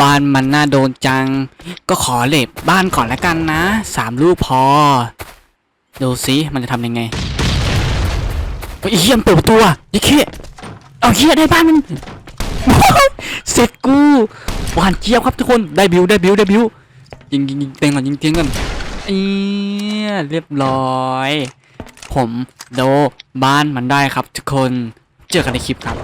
บ้านมันน่าโดนจัง ก็ขอเลทบ้านก่อนละกันนะสามลูกพอ ดูสิมันจะทำยังไงเฮ้เฮียมเปิดประตูอะยิ่เขี้เอาเฮียได้บ้านมันเสร็จกูหวานเจี๊ยบครับทุกคนได้บิวได้บิวได้บิวยิงยิงยิงเตียงก่อนยิงเตียงก่อนเอียเรียบร้อย ผมโดบ้านมันได้ครับทุกคนเจอกันในคลิปครับ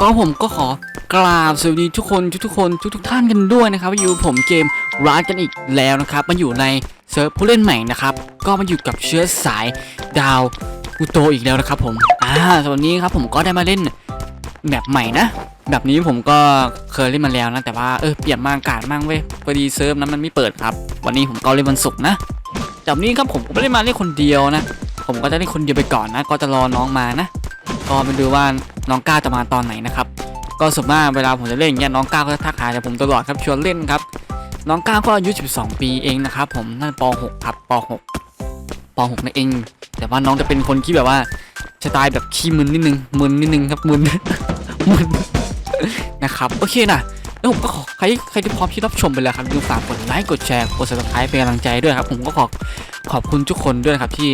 ก็ผมก็ขอกราบสวัสดีทุกคนทุกๆคนทุกๆท่านกันด้วยนะครับอยู่ผมเกมร้านกันอีกแล้วนะครับมาอยู่ในเซิร์ฟผู้เล่นใหม่นะครับก็มาอยู่กับเชื้อสายดาวกูโตอีกแล้วนะครับผมอ่าสวันนี้ครับผมก็ได้มาเล่นแบบใหม่นะแบบนี้ผมก็เคยเล่นมาแล้วนะแต่ว่าเออเปลี่ยนมาอากาศมากเว้ยพอดีเซิร์ฟนั้นมันไม่เปิดครับ วันนี้ผมก็เล่นวันศุกร์นะ จากนี้ครับผมไม่ได้มาเล่นคนเดียวนะ ผมก็จะเล่นคนเดียวไปก่อนนะ ก็จะรอน้องมานะ ก็มาดูว่าน้องก้าจะมาตอนไหนนะครับ ก็สมมติเวลาผมจะเล่นอย่างเงี้ยน้องก้าก็จะทักหาแต่ผมตลอดครับชวนเล่นครับ น้องก้าก็อายุ 12 ปีเองนะครับผมนั่นป .6 ครับป .6 ป .6 นั่นเอง แต่ว่าน้องจะเป็นคนที่แบบว่าสไตล์แบบขี้มึนนิดนึงมึนนิดนึงครับมึนมึนนะครับโอเคนะ แล้วผมก็ขอใครใครที่พร้อมที่รับชมไปแล้วครับดูฝากกดไลค์กดแชร์กด subscribe เป็นกำลังใจด้วยครับ ผมก็ขอขอบคุณทุกคนด้วยนะครับที่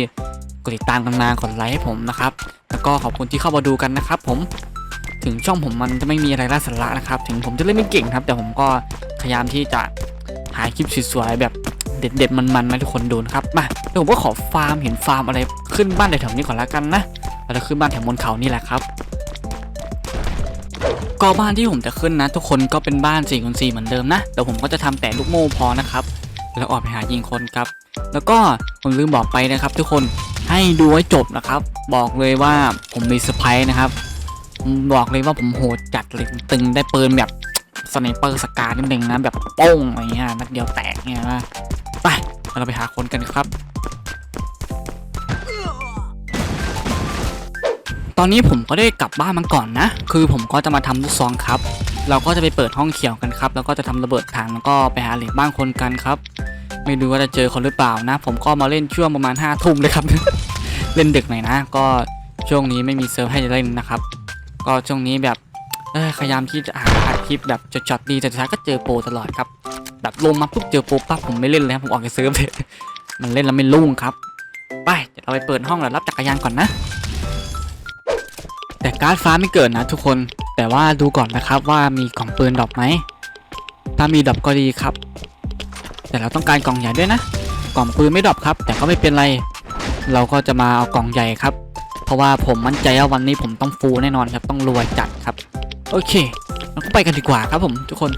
กดติดตามกันมากดไลค์ให้ผมนะครับ แล้วก็ขอบคุณที่เข้ามาดูกันนะครับ ผมถึงช่องผมมันจะไม่มีอะไรไร้สาระนะครับ ถึงผมจะเล่นไม่เก่งครับ แต่ผมก็พยายามที่จะหาคลิปสวยๆแบบเด็ดๆมันๆมาทุกคนดูนะครับมาแล้วผมก็ขอฟาร์มเห็นฟาร์มอะไรขึ้นบ้านแถวๆนี้ก่อนละกันนะเราจะขึ้นบ้านแถวบนเขานี่แหละครับ ก็บ้านที่ผมจะขึ้นนะ ทุกคนก็เป็นบ้าน4ี่คูณสเหมือนเดิมนะ แต่ผมก็จะทำแต่ลูกโม่พอนะครับ แล้วออกไปหายิงคนครับ แล้วก็ผมลืมบอกไปนะครับ ทุกคนให้ดูให้จบนะครับ บอกเลยว่าผมมีเซอร์ไพรส์นะครับผมบอกเลยว่าผมโหดจัดเลยตึงได้ปืนแบบสไนเปอร์สกานิดนึงนะแบบโป้งอะไรเงี้ยนัดเดียวแตกเนี่ยนะไปเราไปหาคนกันครับ ตอนนี้ผมก็ได้กลับบ้านมาก่อนนะ คือผมก็จะมาทำลูกซองครับ เราก็จะไปเปิดห้องเขียวกันครับ แล้วก็จะทำระเบิดถังแล้วก็ไปหาเหล็กบ้านคนกันครับ ไม่รู้ว่าจะเจอคนหรือเปล่านะ ผมก็มาเล่นช่วงประมาณ5้าทุ่มเลยครับ เล่นดึกหน่อยนะ ก็ช่วงนี้ไม่มีเซิร์ฟให้เล่นนะครับ ก็ช่วงนี้แบบพยายามที่จะหาอัดคลิปแบบจดๆดีแต่ท้ายก็เจอโปรตลอดครับ แบบลงมาปุ๊บเจอโปรปั๊บผมไม่เล่นเลยครับผมออกจากเซิร์ฟเลยมันเล่นแล้วไม่รุ่งครับ ไปเดี๋ยวเราไปเปิดห้องแล้วรับจักรยานก่อนนะ แต่การ์ดฟ้าไม่เกิดนะทุกคน แต่ว่าดูก่อนนะครับว่ามีกล่องปืนดรอปไหม ถ้ามีดรอปก็ดีครับ แต่เราต้องการกล่องใหญ่ด้วยนะ กล่องปืนไม่ดรอปครับ แต่ก็ไม่เป็นไร เราก็จะมาเอากล่องใหญ่ครับ เพราะว่าผมมั่นใจว่าวันนี้ผมต้องฟูแน่นอนครับ ต้องรวยจัดครับ โอเค เราก็ไปกันดีกว่าครับผมทุกคน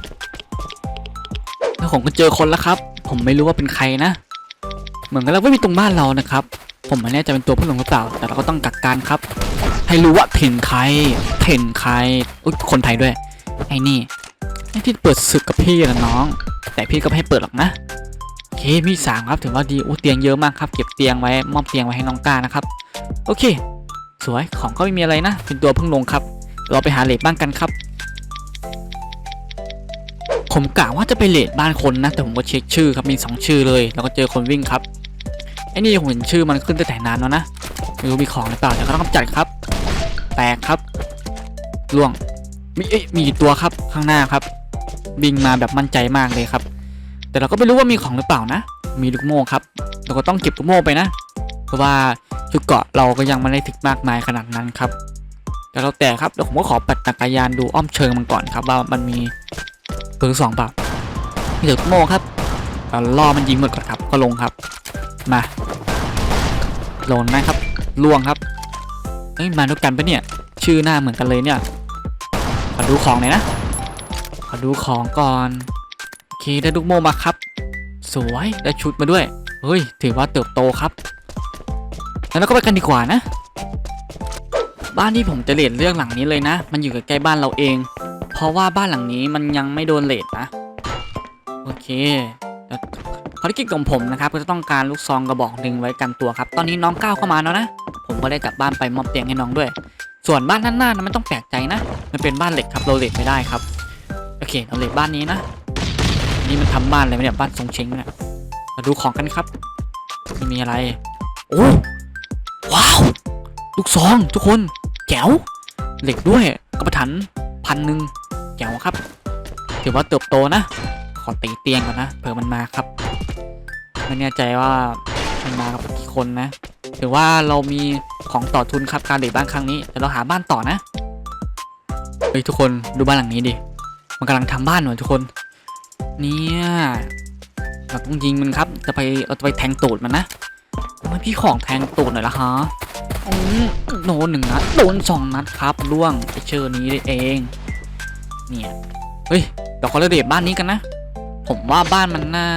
แล้วผมก็เจอคนแล้วครับ ผมไม่รู้ว่าเป็นใครนะ เหมือนกันแล้วว่มีตรงบ้านเรานะครับ ผมไม่แน่ใจเป็นตัวผู้หลงหรือเปล่า แต่เราก็ต้องกักการครับ ให้รู้ว่าเพ่นใครเพ่นใครอุ๊ยคนไทยด้วย ไอ้นี่ไอ้ที่เปิดศึกกับพี่นะน้อง แต่พี่ก็ไม่ให้เปิดหรอกนะโอเคพี่สามครับถือว่าดีอู้เตียงเยอะมากครับ เก็บเตียงไว้มอบเตียงไว้ให้น้องก้านะครับ โอเค สวยของก็ไม่มีอะไรนะ เป็นตัวเพิ่งลงครับ เราไปหาเลทบ้านกันครับผมกะว่าจะไปเลทบ้านคนนะ แต่ผมก็เช็คชื่อครับมีสองชื่อเลย แล้วก็เจอคนวิ่งครับ ไอ้นี่ผมเห็นชื่อมันขึ้นตั้งแต่นานแล้วนะไม่รู้มีของหรือเปล่าแต่ก็ต้องกำจัดครับ แตกครับล่วงมีเอ้ยมีกี่ตัวครับข้างหน้าครับ บิงมาแบบมั่นใจมากเลยครับ แต่เราก็ไม่รู้ว่ามีของหรือเปล่านะ มีลูกโม่ครับ เราก็ต้องเก็บลูกโม่ไปนะ เพราะว่าชุดเกาะเราก็ยังไม่ได้ถึกมากมายขนาดนั้นครับ แต่เราแต่ครับเดี๋ยวผมก็ขอปัดจักรยานดูอ้อมเชิงมันก่อนครับ ว่ามันมีตัวสองเปล่ามีแต่ลูกโม่ครับเราล่อมันยิงหมดก่อนครับก็ลงครับ มาลงนะครับล่วงครับเฮ้ยมาด้วยกันปะเนี่ย ชื่อหน้าเหมือนกันเลยเนี่ยขอดูของหน่อยนะขอดูของก่อนโอเคได้ลูกโมมาครับ สวยได้ชุดมาด้วยเฮ้ยถือว่าเติบโตครับแล้วเราก็ไปกันดีกว่านะ บ้านที่ผมจะเลดเรื่องหลังนี้เลยนะ มันอยู่ใกล้บ้านเราเอง เพราะว่าบ้านหลังนี้มันยังไม่โดนเลดนะ โอเค ภารกิจของผมนะครับก็จะต้องการลูกซองกระบอกหนึ่งไว้กันตัวครับ ตอนนี้น้องก้าวเข้ามาแล้วนะ ผมก็ได้กลับบ้านไปมอบเตียงให้น้องด้วย ส่วนบ้านด้านหน้านะไม่ต้องแปลกใจนะ มันเป็นบ้านเหล็กครับเราเหล็กไม่ได้ครับ โอเคเราเหล็กบ้านนี้นะ นี่มันทำบ้านอะไรไม่เนี่ยบ้านทรงเชงเนี่ยมาดูของกันครับไม่มีอะไร โอ้ว้าว ลูกซองทุกคนแจ๋วเหล็กด้วยกระปะถันพันหนึ่งแจ๋วครับ ถือว่าเติบโตนะ ขอตีเตียงก่อนนะเผื่อมันมาครับ ไม่แน่ใจว่ามันมากับกี่คนนะ ถือว่าเรามีของต่อทุนครับการเหล็กบ้านครั้งนี้แต่เราหาบ้านต่อนะเฮ้ยทุกคนดูบ้านหลังนี้ดิมันกำลังทำบ้านหน่อยทุกคน เนี่ยเราต้องยิงมันครับ จะไปเราจะไปแทงตูดมันนะทำไมพี่ของแทงตูดหน่อยละฮะอืมโดนหนึ่งนัดโดนสองนัดครับล่วงไอเชอร์นี้เอง เนี่ยเฮ้ยเดี๋ยวขอระเบียบบ้านนี้กันนะ ผมว่าบ้านมันน่า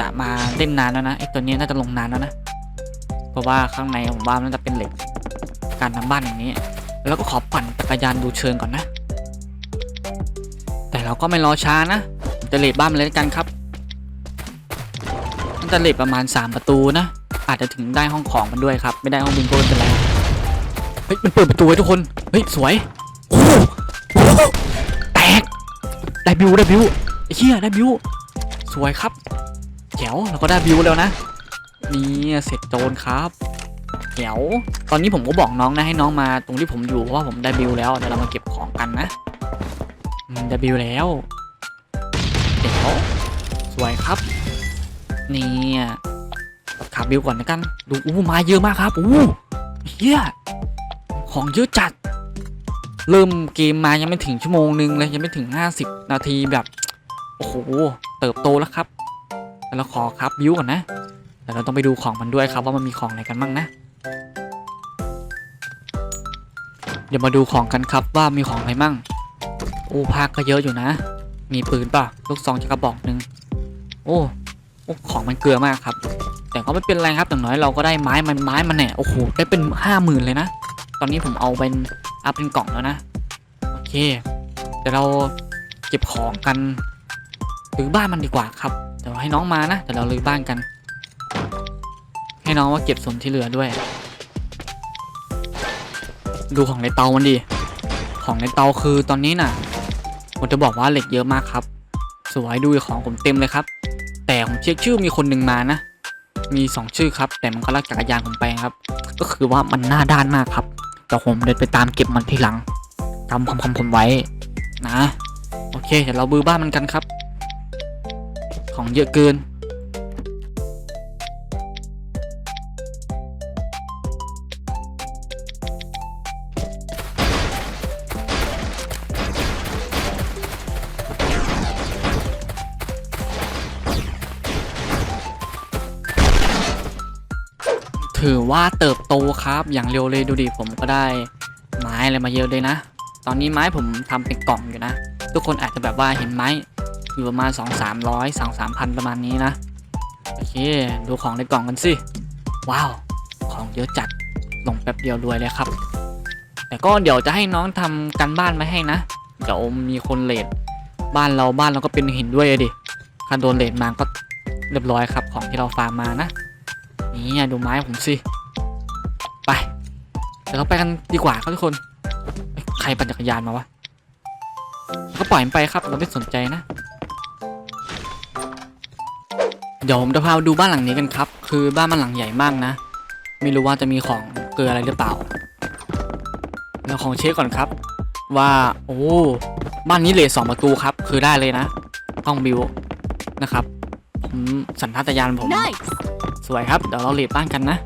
จะมาเล่นนานแล้วนะไอตัวนี้น่าจะลงนานแล้วนะ เพราะว่าข้างในผมว่ามันจะเป็นเหล็ก การทำบ้านอย่างนี้ แล้วก็ขอปั่นจักรยานดูเชิงก่อนนะ แต่เราก็ไม่รอช้านะจะเลดบ้านเลยกันครับมันจะเลดประมาณ 3 ประตูนะ อาจจะถึงได้ห้องของมันด้วยครับ ไม่ได้ห้องบิงโก้เป็นไรเฮ้ยมันเปิดประตูไว้ทุกคนเฮ้ยสวยโอ้โหโอ้โหแตกได้บิวได้บิวไอ้เหี้ยได้บิวสวยครับ แจ๋วเราก็ได้บิวแล้วนะ นี่เสร็จโจรครับแจ๋วตอนนี้ผมก็บอกน้องนะให้น้องมาตรงที่ผมอยู่เพราะว่าผมได้บิวแล้วเดี๋ยวเรามาเก็บของกันนะได้บิวแล้วเดี๋วสวยครับ นี่ขับบิวก่อนนะกัน ดูอู้มาเยอะมากครับอู้เฮียของเยอะจัด เริ่มเกมมายังไม่ถึงชั่วโมงนึงเลยยังไม่ถึง 50 นาทีแบบ โอ้โห เติบโตแล้วครับ แต่เราขอครับบิวก่อนนะ แต่เราต้องไปดูของมันด้วยครับว่ามันมีของอะไรกันบ้างนะ เดี๋ยวมาดูของกันครับว่ามีของอะไรมั่งโอ้ภาคก็เยอะอยู่นะ มีปืนป่ะลูกซองจะกระบอกหนึ่งโอ้โอ้ของมันเกลือมากครับ แต่ก็ไม่เป็นไรครับอย่างน้อยเราก็ได้ไม้มันไม้มันเนี่ยโอ้โหได้เป็นห้าหมื่นเลยนะ ตอนนี้ผมเอาเป็นอัพเป็นกล่องแล้วนะโอเคเดี๋ยวเราเก็บของกัน หรือบ้านมันดีกว่าครับ เดี๋ยวให้น้องมานะเดี๋ยวเราลือบ้านกัน ให้น้องว่าเก็บส่วนที่เหลือด้วย ดูของในเตามันดิของในเตาคือตอนนี้น่ะผมจะบอกว่าเหล็กเยอะมากครับ สวยดูของผมเต็มเลยครับ แต่ผมเช็คชื่อมีคนหนึ่งมานะ มีสองชื่อครับ แต่มันก็ลักจักรยานผมไปครับ ก็คือว่ามันหน้าด้านมากครับแต่ผมเดินไปตามเก็บมันทีหลังทำคำคำผมไว้นะ โอเค เดี๋ยวเราบือบ้านมันกันครับ ของเยอะเกิน ถือว่าเติบโตครับอย่างเร็วเลยดูดิผมก็ได้ไม้อะไรมาเยอะเลยนะ ตอนนี้ไม้ผมทำเป็นกล่องอยู่นะ ทุกคนอาจจะแบบว่าเห็นไม้ อยู่ประมาณ 2 3 0 0 2 3พันประมาณนี้นะ โอเค ดูของในกล่องกันสิ ว้าว ของเยอะจัดลงแป๊บเดียวรวยเลยครับ แต่ก็เดี๋ยวจะให้น้องทำกันบ้านมาให้นะ เดี๋ยวมีคนเลดบ้านเราบ้านเราก็เป็นหินด้วยดิถ้าโดนเลดมาก็เรียบร้อยครับของที่เราฟาร์มมานะ นี่ดูไม้ผมสิ ไปเดี๋ยวเราไปกันดีกว่าครับทุกคน ใครปั่นจักรยานมาวะก็ปล่อยมันไปครับ เราไม่สนใจนะ เดี๋ยวผมจะพาไปดูบ้านหลังนี้กันครับ คือบ้านมันหลังใหญ่มากนะ ไม่รู้ว่าจะมีของเกลืออะไรหรือเปล่าเราของเช็คก่อนครับ ว่าโอ้บ้านนี้เลทสองประตูครับ คือได้เลยนะห้องบิวนะครับผมสัญชาตญาณผม Nice! สวยครับเดี๋ยวเราเลดบ้านกันนะ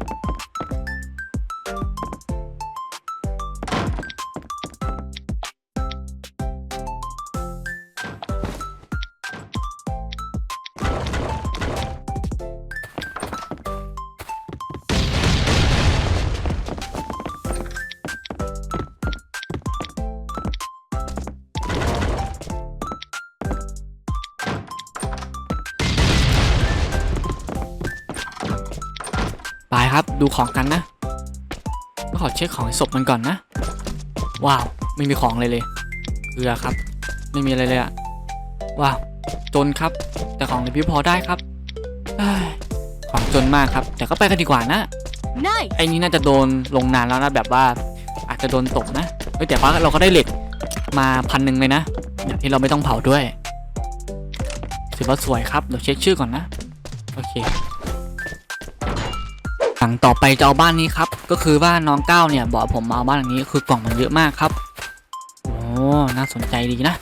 ดูของกันนะก็ขอเช็คของในศพมันก่อนนะ ว้าว ไม่มีของเลยเลยเกลือครับ ไม่มีอะไรเลยอะว้าวจนครับ แต่ของในพิวพอได้ครับเอ้ยของจนมากครับ แต่ก็ไปกันดีกว่านะ Nice. ไอ้นี่น่าจะโดนลงนานแล้วนะแบบว่าอาจจะโดนตกนะเฮ้ยแต่ว่าเราก็ได้เหล็กมาพันหนึ่งเลยนะอย่างที่เราไม่ต้องเผาด้วยถือว่าสวยครับเดี๋ยวเช็คชื่อก่อนนะ โอเคห ลังต่อไปจะเอาบ้านนี้ครับ ก็คือว่าน้องก้าวเนี่ยบอกผมมาเอาบ้านหลังนี้คือกล่องมันเยอะมากครับ โอ้น่าสนใจดีนะ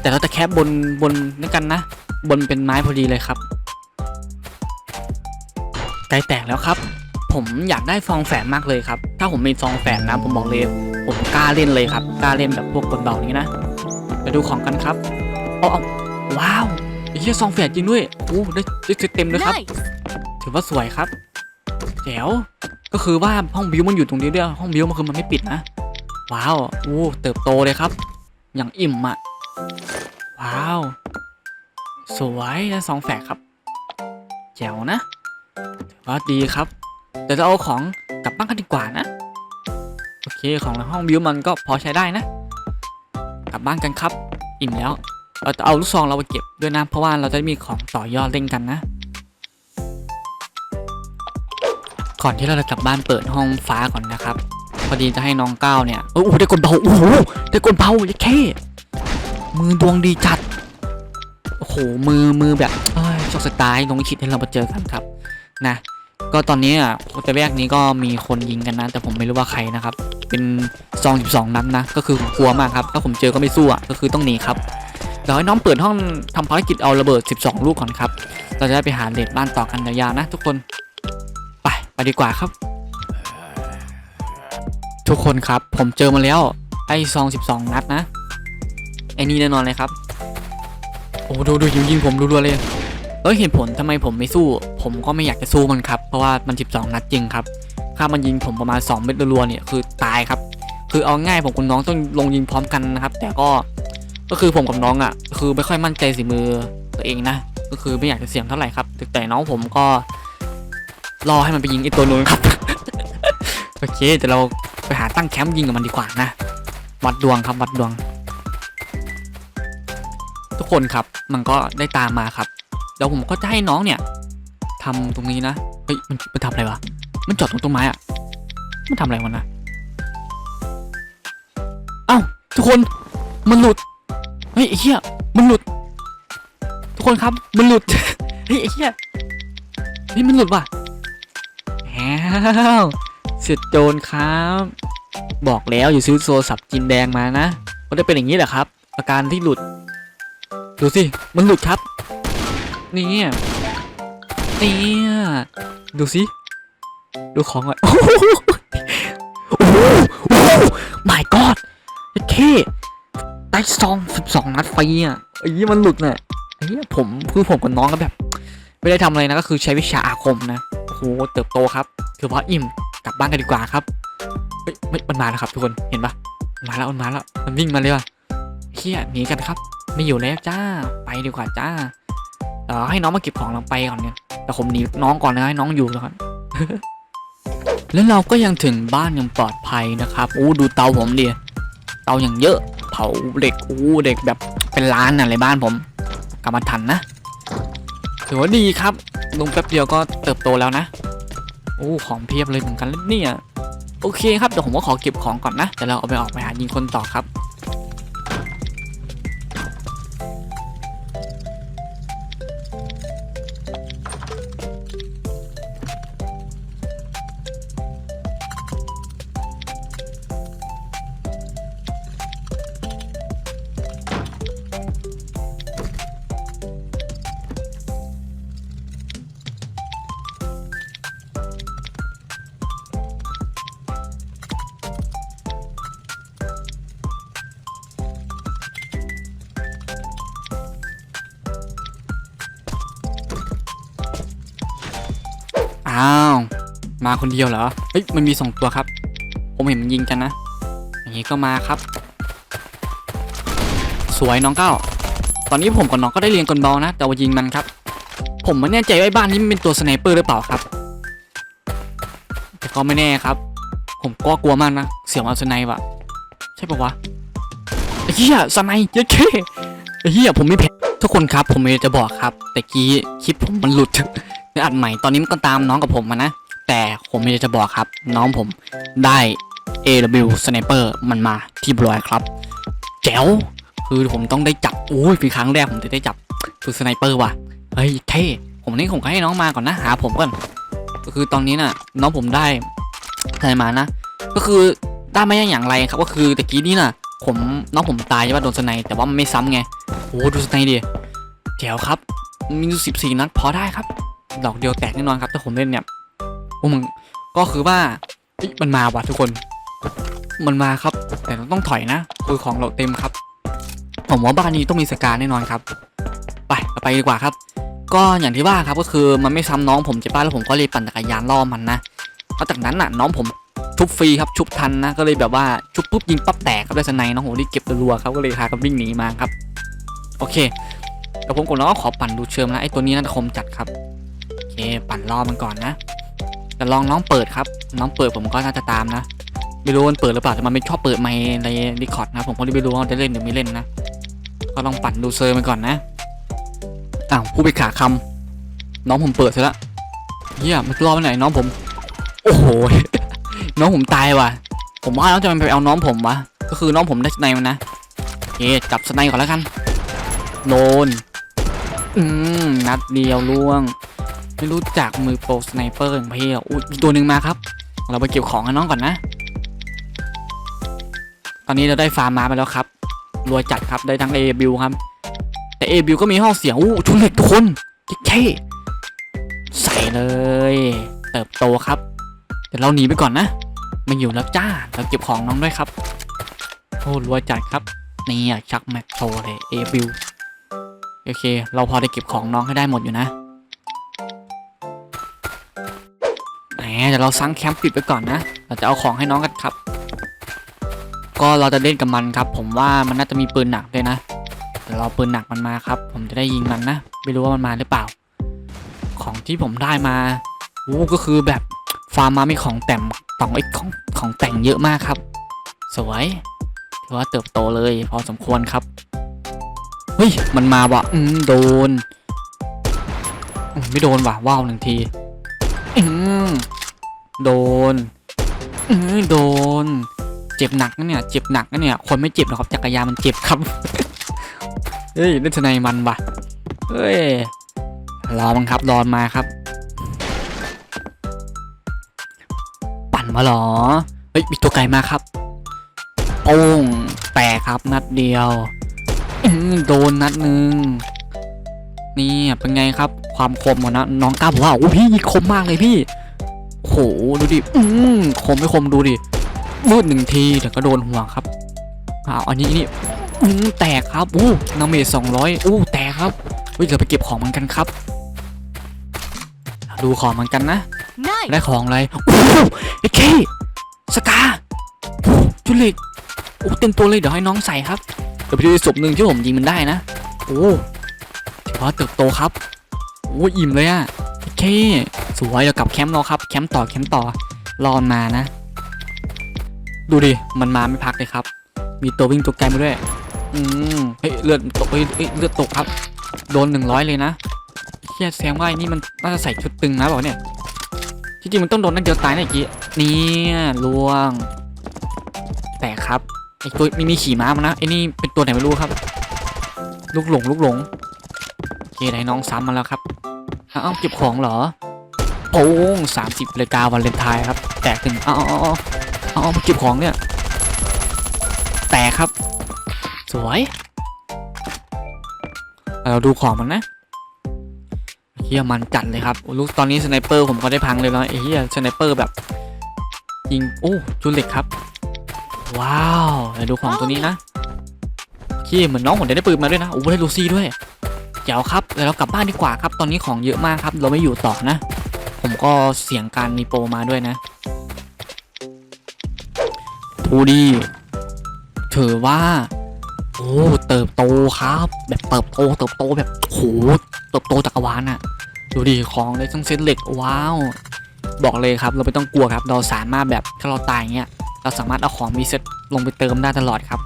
แต่เราจะแคปบนบนด้วยกันนะ บนเป็นไม้พอดีเลยครับใกล้แตกแล้วครับ ผมอยากได้ซองแฝดมากเลยครับ ถ้าผมมีซองแฝดนะ ผมบอกเลยผมกล้าเล่นเลยครับกล้าเล่นแบบพวกกลเบานี้นะไปดูของกันครับเอาเอาว้าวไอ้เหี้ยซองแฝดจริงด้วยโอ้ได้ได้เซตเต็มเลยครับ Nice. ถือว่าสวยครับ แจ๋วก็คือว่าห้องบิวมันอยู่ตรงนี้ด้วยห้องบิวมันคือมันไม่ปิดนะ ว้าวอู้เติบโตเลยครับ อย่างอิ่มอะว้าว สวยนะสองแฝดครับแจ๋วนะถือว่าดีครับแต่เราเอาของกลับบ้านกันดีกว่านะ โอเคของในห้องบิวมันก็พอใช้ได้นะ กลับบ้านกันครับ อิ่มแล้ว เราจะเอาลูกซองเราไปเก็บด้วยนะ เพราะว่าเราจะมีของต่อยอดเล่นกันนะ ก่อนที่เราจะกลับบ้านเปิดห้องฟ้าก่อนนะครับ พอดีจะให้น้องก้าวเนี่ยโอ้โหได้กลเบาโอ้โหได้กลเบายัดเข้มือดวงดีจัดโอ้โหมือมือแบบเอ้ยโชคชะตาให้น้องคิดให้เรามาเจอกันครับนะ ก็ตอนนี้อะแต่แรกนี้ก็มีคนยิงกันนะ แต่ผมไม่รู้ว่าใครนะครับ เป็นซอง12นัดนะ ก็คือผมกลัวมากครับ ถ้าผมเจอก็ไม่สู้อะก็คือต้องหนีครับเดี๋ยวให้น้องเปิดห้องทำภารกิจเอาระเบิด 12 ลูกก่อนครับ เราจะได้ไปหาเดทบ้านต่อกันยาวๆนะทุกคน ไปดีกว่าครับ ทุกคนครับผมเจอมาแล้ว ไอ้ซอง12นัดนะไอ้นี่แน่นอนเลยครับ โอ้ดูดูยิงยิงผมรัวๆเลยเอ้ยเหตุผลทำไมผมไม่สู้ ผมก็ไม่อยากจะสู้มันครับ เพราะว่ามัน 12 นัดจริงครับ ถ้ามันยิงผมประมาณ 2 เม็ดรัวๆเนี่ยคือตายครับ คือเอาง่ายผมกับน้องต้องลงยิงพร้อมกันนะครับ แต่ก็ก็คือผมกับน้องอะ คือไม่ค่อยมั่นใจสีมือตัวเองนะ ก็คือไม่อยากจะเสี่ยงเท่าไหร่ครับแต่น้องผมก็ รอให้มันไปยิงไอ้ตัวนู้นครับ โอเคเดี๋ยวเราไปหาตั้งแคมป์ยิงกับมันดีกว่านะ วัดดวงครับวัดดวง ทุกคนครับมันก็ได้ตามมาครับเดี๋ยวผมก็จะให้น้องเนี่ยทำตรงนี้นะ เฮ้ยมันมันทำอะไรวะ มันจอดตรงต้นไม้อะมันทำอะไรวะนะเอ้าทุกคนมันหลุด เฮ้ยไอ้เหี้ยมันหลุด ทุกคนครับมันหลุด เฮ้ยไอ้เหี้ยเฮ้ยมันหลุดว่ะ แฮวเสุดโจรครับ บอกแล้วอย่าซื้อโซศัพท์จีนแดงมานะก็ได้เป็นอย่างนี้แหละครับ อาการที่หลุด ดูสิ มันหลุดครับ นี่นี่ดูสิ ดูของอะโอ้โหโอ้โหโอ้โห my god โอเคได้ซองสิบสองนัดไฟอะไอ้ยี่มันหลุดน่ะไอ้เหี้ผมคือผมกับน้องก็แบบ ไม่ได้ทำอะไรนะก็คือใช้วิชาอาคมนะ โอ้โหเติบโตครับถือว่าอิ่มกลับบ้านกันดีกว่าครับเฮ้ยไม่มันมาแล้วครับทุกคนเห็นปะมาแล้วมันมาแล้วมันวิ่งมาเลยว่ะเฮียหนีกันครับ ไม่อยู่แล้วจ้าไปดีกว่าจ้าเออให้น้องมาเก็บของเราไปก่อนเนี่ยแต่ผมหนีน้องก่อนนะให้น้องอยู่ก่อนแล้วเราก็ยังถึงบ้านย่างปลอดภัยนะครับอู้ดูเตาผมดิเตาอย่างเยอะ เผาเหล็กอู้เหล็กแบบเป็นล้านน่ะเลยบ้านผมกลับมาทันนะ ถือว่าดีครับ ลงแป๊บเดียวก็เติบโตแล้วนะ โอ้ของเพียบเลยเหมือนกันเนี่ย โอเคครับเดี๋ยวผมก็ขอเก็บของก่อนนะเดี๋ยวเราเอาไปออกไปหายิงคนต่อครับ มาคนเดียวเหรอเฮ้ยมันมีสองตัวครับ ผมเห็นมันยิงกันนะ อย่างนี้ก็มาครับ สวยน้องเก้า ตอนนี้ผมกับน้องก็ได้เรียนกลบอลนะ แต่ว่ายิงมันครับ ผมไม่แน่ใจว่าไอ้บ้านนี้มันเป็นตัวสไนเปอร์หรือเปล่าครับ แต่ก็ไม่แน่ครับ ผมก็กลัวมากนะ เสียวเอาสไนว่ะ ใช่ปะวะไอ้เหี้ยสไนเยอะแค่ไอ้เหี้ยผมไม่แพ้ทุกคนครับผมไม่ได้จะบอกครับ แต่กี้คลิปผมมันหลุดในอัดใหม่ตอนนี้มันก็ตามน้องกับผมมานะ แต่ผมมีจะบอกครับ น้องผมได้ AW Sniper มันมาที่บลอยครับ แจ๋วคือผมต้องได้จับโอ้ยเป็นครั้งแรกผมจะได้จับคือสไนเปอร์ว่ะเฮ้ยเท่ผมนี่ผมก็ให้น้องมาก่อนนะหาผมก่อนก็คือตอนนี้น่ะ น้องผมได้อะไรมานะ ก็คือได้ไม่อย่างไรครับ ก็คือตะกี้นี่น่ะ ผมน้องผมตายใช่ป่ะโดนสไนแต่ว่ามันไม่ซ้ำไงโอ้ดูสไนดิแจ๋วครับ มีสิบสี่นัดพอได้ครับ ดอกเดียวแตกแน่นอนครับถ้าผมเล่นเนี่ย โอ้มึงก็คือว่ามันมาว่ะทุกคน มันมาครับ แต่เราต้องถอยนะคือของเราเต็มครับ ผมว่าบ้านนี้ต้องมีสการแน่นอนครับ ไปไปดีกว่าครับ ก็อย่างที่ว่าครับก็คือมันไม่ซ้ำน้องผมใช่ป่ะแล้วผมก็เลยปั่นจักรยานล่อมันนะเพราะจากนั้นน่ะน้องผมชุบฟรีครับชุบทันนะก็เลยแบบว่าชุบปุ๊บยิงปั๊บแตกครับได้สไนน้องผมรีบเก็บรัวครับก็เลยพากันวิ่งหนีมาครับ โอเคเดี๋ยวผมกดน้องก็ขอปั่นดูเชิมนะไอ้ตัวนี้น่าจะคมจัดครับโอเคปั่นล่อมันก่อนนะ แต่ลองน้องเปิดครับ น้องเปิดผมก็น่าจะตามนะ ไม่รู้มันเปิดหรือเปล่าแต่มันไม่ชอบเปิดไมค์ในรีคอร์ดนะผมก็เลยไม่รู้ว่าจะเล่นหรือไม่เล่นนะ ก็ลองปั่นดูเซอร์มันก่อนนะ อ้าวผู้ไปขาคำน้องผมเปิดซะละเฮียมันรอไปไหนน้องผม โอ้โห น้องผมตายว่ะ ผมว่าแล้วจะมันไปเอาน้องผมวะ ก็คือน้องผมได้สไนมันนะโอเคจับสไนก่อนแล้วกันโดนอืมนัดเดียวล่วง ไม่รู้จักมือโปรสไนเปอร์อย่างพี้ยอุ้ยอีตัวหนึ่งมาครับ เราไปเก็บของให้น้องก่อนนะ ตอนนี้เราได้ฟาร์มมาไปแล้วครับ รวยจัดครับได้ทั้ง A บิวครับ แต่ A บิวก็มีห้องเสียงอู้ชุนเหล็กทุกคนเท่ใส่เลย เติบโตครับ เดี๋ยวเราหนีไปก่อนนะไมาอยู่แล้วจ้าเราเก็บของน้องด้วยครับโอ้รวยจัดครับนี่อะชักแม็กโชเลย A บิวโอเค เราพอได้เก็บของน้องให้ได้หมดอยู่นะ เดี๋ยวเราซังแคมป์ปิดไปก่อนนะ เราจะเอาของให้น้องกันครับ ก็เราจะเล่นกับมันครับ ผมว่ามันน่าจะมีปืนหนักด้วยนะ เดี๋ยวเราปืนหนักมันมาครับ ผมจะได้ยิงมันนะ ไม่รู้ว่ามันมาหรือเปล่า ของที่ผมได้มาโอ้ก็คือแบบฟาร์มมามีของแต่งของไอ้ของของแต่งเยอะมากครับ สวยถือว่าเติบโตเลยพอสมควรครับ เฮ้ย มันมาว่ะอืมโดน ไม่โดนว่ะว้าวหนึ่งที อืม โดนอืมโดน เจ็บหนักนะเนี่ย เจ็บหนักนะเนี่ย คนไม่เจ็บหรอกครับจักรยานมันเจ็บครับ เฮ้ยเล่นทนายมันว่ะเฮ้ย รอมันครับ รอนมาครับ ปั่นมาหรอ เฮ้ย มีตัวไกลมาครับโป้งแตกครับนัดเดียว โดนนัดหนึ่งนี่เป็นไงครับ ความคมของนะน้องก้าบอกว่าโอ้พี่คมมากเลยพี่ โอ้โหดูดิอืมคมไม่คมดูดิมืดหนึ่งทีแต่ก็โดนหัวครับอ้าวอันนี้นี่อืมแตกครับอู้นาเมจสองร้อยอู้แตกครับเฮ้ยเราไปเก็บของมันกันครับ ดูของมันกันนะ Nice. ได้ของอะไรโอ้โหไอ้เคสกาโอ้จุลิกโอ้เต็มตัวเลยเดี๋ยวให้น้องใส่ครับเดี๋ยวไปดูอีกศพหนึ่งที่ผมยิงมันได้นะโอ้ถือว่าเติบโตครับโอ้อิ่มเลยอะไอ้เค สวยเดี๋ยวกลับแคมป์เราครับแคมป์ต่อแคมป์ต่อรอนมานะ ดูดิมันมาไม่พักเลยครับ มีตัววิ่งตัวไกลมาด้วยอืมเฮ้ยเลือดตกเฮ้ยเลือดตกครับ โดนหนึ่งร้อยเลยนะเฮียแซงว่าไอ้นี่มันน่าจะใส่ชุดตึงนะบอกเนี่ยที่จริงมันต้องโดนนัดเดียวตายนะเมื่อกี้เนี่ล่วง แต่ครับไอตัวมีมีขี่ม้ามานะไอนี่เป็นตัวไหนไม่รู้ครับ ลูกหลงลูกหลงโอเคได้น้องซ้ำมาแล้วครับอ้าวเก็บของเหรอ โอ้งสามสิบเลยกาวันเลนทน์ครับ แตกถึงอาเออาเออาเอเก็บของเนี่ย แตกครับ สวย เราดูของมันนะเฮียมันจัดเลยครับลูกตอนนี้สไนเปอร์ผมก็ได้พังเลยแล้วเฮียสไนเปอร์แบบยิงโอ้จุลเล็กครับ ว้าวเดี๋ยวดูของตัวนี้นะโอเคเหมือนน้องผมได้ปืนมาด้วยนะโอ้ได้ลูซี่ด้วยเจ๋วครับเดี๋ยวเรากลับบ้านดีกว่าครับ ตอนนี้ของเยอะมากครับ เราไม่อยู่ต่อนะ ผมก็เสียงการมีโปรมาด้วยนะทูดีถือว่า โอ้เติบโตครับ แบบเติบโตเติบโตแบบโหเติบโตจักรวาลอะดูดิของเลยทั้งเซตเหล็กว้าว บอกเลยครับเราไม่ต้องกลัวครับ เราสามารถแบบถ้าเราตายเงี้ยเราสามารถเอาของมีเซ็ตลงไปเติมได้ตลอดครับ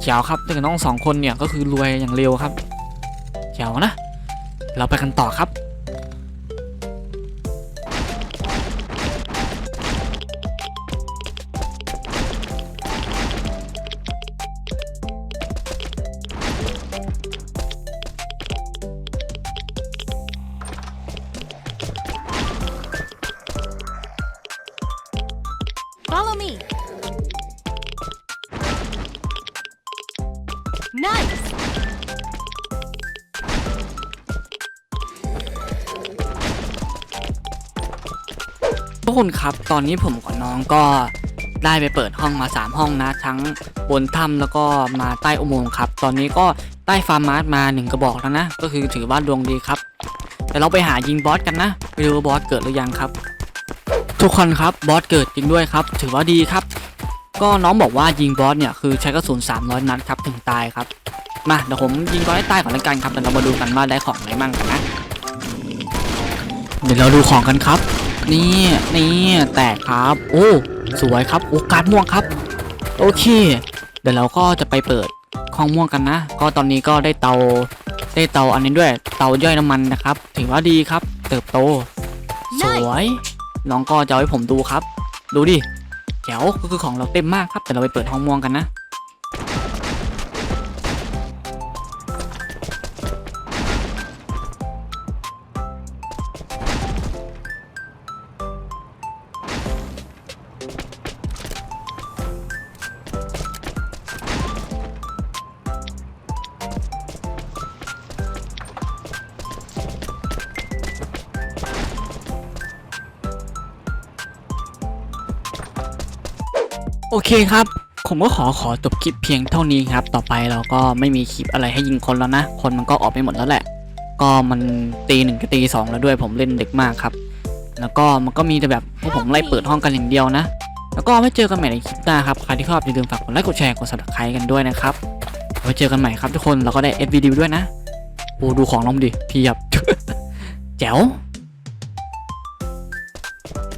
เจ๋วครับแต่น้องสองคนเนี่ยก็คือรวยอย่างเร็วครับเจ๋วนะ เราไปกันต่อครับ ทุกคนครับ ตอนนี้ผมกับน้องก็ได้ไปเปิดห้องมา 3 ห้องนะ ทั้งบนถ้ำแล้วก็มาใต้อุโมงค์ครับ ตอนนี้ก็ได้ฟาร์มาร์ทมา 1 กระบอกแล้วนะ ก็คือถือว่าดวงดีครับ แต่เราไปหายิงบอสกันนะไปดูว่าบอสเกิดหรือยังครับ ทุกคนครับบอสเกิดจริงด้วยครับ ถือว่าดีครับ ก็น้องบอกว่ายิงบอสเนี่ยคือใช้กระสุน300 นัดครับถึงตายครับ มาเดี๋ยวผมยิงบอสให้ตายก่อนละกันครับเดี๋ยวเรามาดูกันว่าได้ของอะไรมั่งกันนะ เดี๋ยวเราดูของกันครับ นี่นี่แตกครับ โอ้สวยครับโอ้การม่วงครับ โอเค เดี๋ยวเราก็จะไปเปิดห้องม่วงกันนะ ก็ตอนนี้ก็ได้เตาได้เตาอันนี้ด้วย เตาย่อยน้ำมันนะครับ ถือว่าดีครับ เติบโต สวย น้องก็จะเอาให้ผมดูครับ ดูดิแจ๋วก็คือของเราเต็มมากครับแต่เราไปเปิดห้องม่วงกันนะ เคครับ ผมก็ขอขอจบคลิปเพียงเท่านี้ครับ ต่อไปเราก็ไม่มีคลิปอะไรให้ยิงคนแล้วนะ คนมันก็ออกไปหมดแล้วแหละ ก็มันตีหนึ่งกับตีสองแล้วด้วยผมเล่นเดึกมากครับ แล้วก็มันก็มีแต่แบบพวกผมไล่เปิดห้องกันอย่างเดียวนะ แล้วก็ไว้เจอกันใหม่ในคลิปหน้าครับ ใครที่ชอบอย่าลืมฝากกดไลค์กดแชร์กด subscribe กันด้วยนะครับไว้เจอกันใหม่ครับทุกคนแล้วก็ได้ FVD ด้วยนะ โอ้ดูของลงดิเพียบ แจ๋ว